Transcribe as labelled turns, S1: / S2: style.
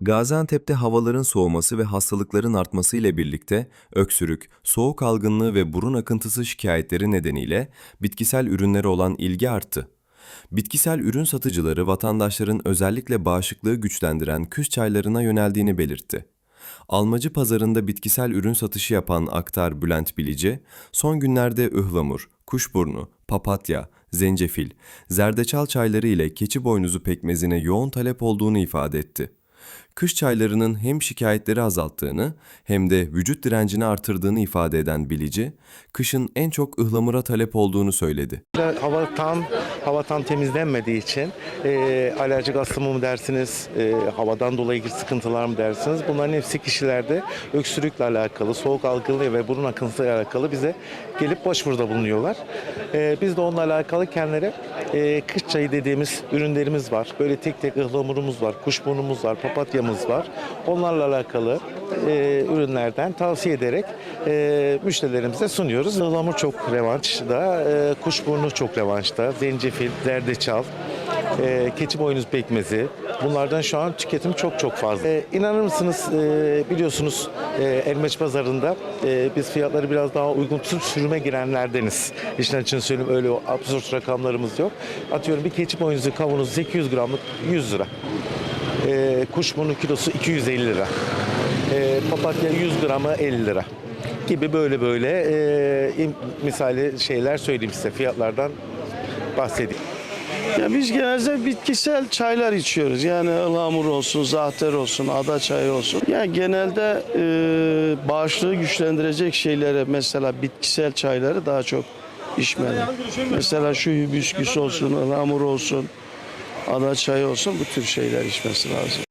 S1: Gaziantep'te havaların soğuması ve hastalıkların artması ile birlikte öksürük, soğuk algınlığı ve burun akıntısı şikayetleri nedeniyle bitkisel ürünlere olan ilgi arttı. Bitkisel ürün satıcıları vatandaşların özellikle bağışıklığı güçlendiren küs çaylarına yöneldiğini belirtti. Almacı pazarında bitkisel ürün satışı yapan aktar Bülent Bilici, son günlerde ıhlamur, kuşburnu, papatya, zencefil, zerdeçal çayları ile keçi boynuzu pekmezine yoğun talep olduğunu ifade etti. Kış çaylarının hem şikayetleri azalttığını hem de vücut direncini artırdığını ifade eden Bilici, kışın en çok ıhlamura talep olduğunu söyledi.
S2: Hava tam hava tam temizlenmediği için e, alerjik astımı mı dersiniz, e, havadan dolayı sıkıntılar mı dersiniz? Bunların hepsi kişilerde öksürükle alakalı, soğuk algınlığı ve burun akıntısıyla alakalı bize gelip başvuruda bulunuyorlar. E, biz de onunla alakalı kendileri e, kış çayı dediğimiz ürünlerimiz var. Böyle tek tek ıhlamurumuz var, kuşburnumuz var, papatyamız var. Onlarla alakalı e, ürünlerden tavsiye ederek e, müşterilerimize sunuyoruz. Ihlamur çok revançta, e, kuşburnu çok revançta, zencefil, zerdeçal, e, keçi boynuz pekmezi. Bunlardan şu an tüketim çok çok fazla. E, inanır mısınız e, biliyorsunuz e, Elmeç pazarında e, biz fiyatları biraz daha uygun tutup sürüme girenlerdeniz. İşin için söyleyeyim öyle absürt rakamlarımız yok. Atıyorum bir keçi boynuzu kavanozu 800 gramlık 100 lira. E, kuşburnu kilosu 250 lira. E, papatya 100 gramı 50 lira gibi böyle böyle e, misali şeyler söyleyeyim size fiyatlardan bahsedeyim.
S3: Ya biz genelde bitkisel çaylar içiyoruz. Yani ıhlamur olsun, zahter olsun, ada çayı olsun. Yani genelde e, bağışıklığı güçlendirecek şeylere mesela bitkisel çayları daha çok içmeli. Mesela şu hibiskus olsun, ıhlamur olsun, ada çayı olsun bu tür şeyler içmesi lazım.